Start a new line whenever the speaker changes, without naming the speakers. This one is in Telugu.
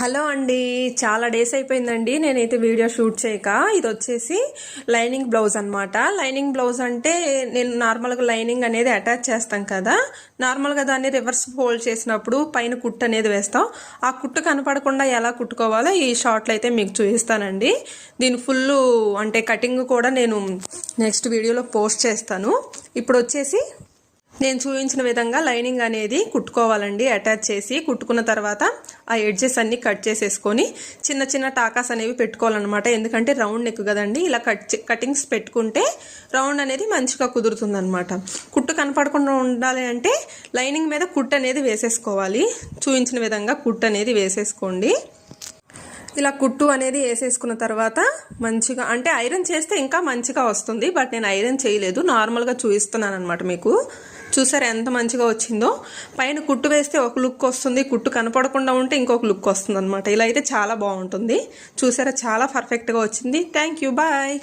హలో అండి. చాలా డేస్ అయిపోయిందండి. నేనైతే వీడియో షూట్ చేయక ఇది వచ్చేసి లైనింగ్ బ్లౌజ్ అనమాట లైనింగ్ బ్లౌజ్ అంటే నేను నార్మల్గా లైనింగ్ అనేది అటాచ్ చేస్తాం కదా. నార్మల్గా దాన్ని రివర్స్ ఫోల్డ్ చేసినప్పుడు పైన కుట్టు అనేది వేస్తాం. ఆ కుట్టు కనపడకుండా ఎలా కుట్టుకోవాలో ఈ షార్ట్లో అయితే మీకు చూపిస్తానండి. దీని ఫుల్ అంటే కటింగ్ కూడా నేను నెక్స్ట్ వీడియోలో పోస్ట్ చేస్తాను. ఇప్పుడు వచ్చేసి నేను చూపించిన విధంగా లైనింగ్ అనేది కుట్టుకోవాలండి. అటాచ్ చేసి కుట్టుకున్న తర్వాత ఆ ఎడ్జెస్ అన్ని కట్ చేసేసుకొని చిన్న చిన్న టాకాస్ అనేవి పెట్టుకోవాలన్నమాట. ఎందుకంటే రౌండ్ నెక్ కదండి. ఇలా కట్ కటింగ్స్ పెట్టుకుంటే రౌండ్ అనేది మంచిగా కుదురుతుందనమాట కుట్టు కనపడకుండా ఉండాలి అంటే లైనింగ్ మీద కుట్టు అనేది వేసేసుకోవాలి. చూపించిన విధంగా కుట్టు అనేది వేసేసుకోండి. ఇలా కుట్టు అనేది వేసేసుకున్న తర్వాత మంచిగా అంటే ఐరన్ చేస్తే ఇంకా మంచిగా వస్తుంది. బట్ నేను ఐరన్ చేయలేదు. నార్మల్గా చూపిస్తున్నాను అనమాట మీకు. చూసారు ఎంత మంచిగా వచ్చిందో? పైన కుట్టు వేస్తే ఒక లుక్ వస్తుంది కుట్టు కనపడకుండా ఉంటే ఇంకొక లుక్ వస్తుంది అనమాట ఇలా అయితే చాలా బాగుంటుంది. చూసారా చాలా పర్ఫెక్ట్గా వచ్చింది. Thank you bye